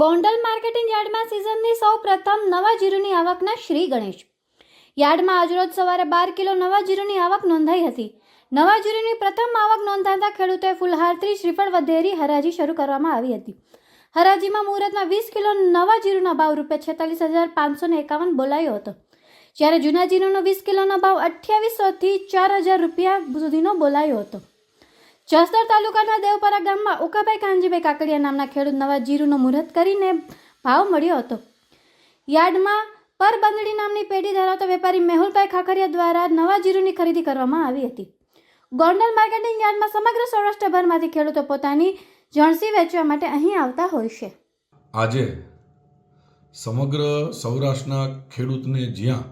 Gondal marketing યાર્ડમાં સિઝનની સૌ પ્રથમ નવા જીરુની આવકના શ્રી ગણેશ. યાર્ડમાં આજરોજ સવારે બાર કિલો નવા જીરુની આવક નોંધાઈ હતી. નવા જીરુની પ્રથમ આવક નોંધાતા ખેડૂતોએ ફૂલહારથી શ્રીફળ વધેરી હરાજી શરૂ કરવામાં આવી હતી. હરાજીમાં મુહૂર્તમાં વીસ કિલો નવા જીરુના ભાવ રૂપિયા છેતાલીસ હજાર પાંચસો એકાવન બોલાયો હતો. જ્યારે જૂના જીરુનો વીસ કિલોનો ભાવ અઠ્યાવીસોથી ચાર હજાર રૂપિયા સુધીનો બોલાયો હતો. જસદણ તાલુકાના દેવપરા ગામમાં ઉકાભાઈ કાનજીભાઈ કાકડિયા નામના ખેડૂત નવા જીરુનું મુહૂર્ત કરીને ભાવ મળ્યો હતો. યાર્ડમાં પરબંદડી નામની પેઢી ધરાવતા વેપારી મેહુલભાઈ ખાખરિયા દ્વારા નવા જીરુની ખરીદી કરવામાં આવી હતી. ગોંડલ માર્કેટિંગ યાર્ડમાં સમગ્ર સૌરાષ્ટ્રભરમાંથી ખેડૂતો પોતાની જણસી વેચવા માટે અહીં આવતા હોય છે. આજે સમગ્ર સૌરાષ્ટ્રના ખેડૂતને જ્યાં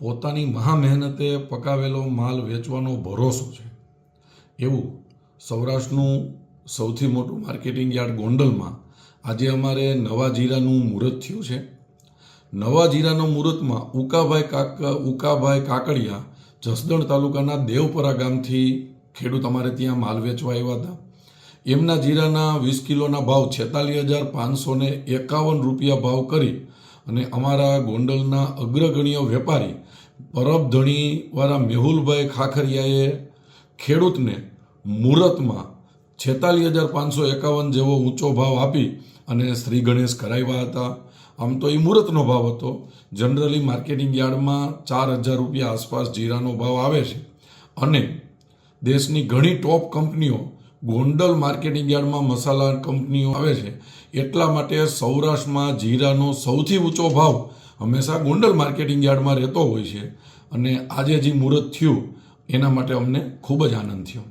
પોતાની મહા મહેનતે પકાવેલો માલ વેચવાનો ભરોસો છે એવું. સૌરાષ્ટ્રનું સૌથી મોટું માર્કેટિંગ યાર્ડ ગોંડલમાં આજે અમારે નવા જીરાનું મુહૂર્ત થયું છે. નવા જીરાના મુહૂર્તમાં ઉકાભાઈ કાક, ઉકાભાઈ કાકડિયા જસદણ તાલુકાના દેવપરા ગામથી ખેડૂત અમારે ત્યાં માલ વેચવા આવ્યા હતા. એમના જીરાના વીસ કિલોના ભાવ છેતાલીસ હજાર પાંચસો એકાવન રૂપિયા ભાવ કરી અને અમારા ગોંડલના અગ્રગણ્ય વેપારી પરબધણીવાળા મેહુલભાઈ ખાખરિયાએ ખેડૂતને મુહૂર્તમાં છેતાલીસ હજાર પાંચસો એકાવન જેવો ઊંચો ભાવ આપી અને શ્રી ગણેશ કરાવ્યા હતા. આમ તો એ મુહૂર્તનો ભાવ હતો. જનરલી માર્કેટિંગ યાર્ડમાં ચાર હજાર રૂપિયા આસપાસ જીરાનો ભાવ આવે છે. અને દેશની ઘણી ટોપ કંપનીઓ ગોંડલ માર્કેટિંગ યાર્ડમાં મસાલા કંપનીઓ આવે છે. એટલા માટે સૌરાષ્ટ્રમાં જીરાનો સૌથી ઊંચો ભાવ હંમેશા ગોંડલ માર્કેટિંગ યાર્ડમાં રહેતો હોય છે. અને આજે જે મુહૂર્ત થયું એના માટે અમને ખૂબ જ આનંદ થયો.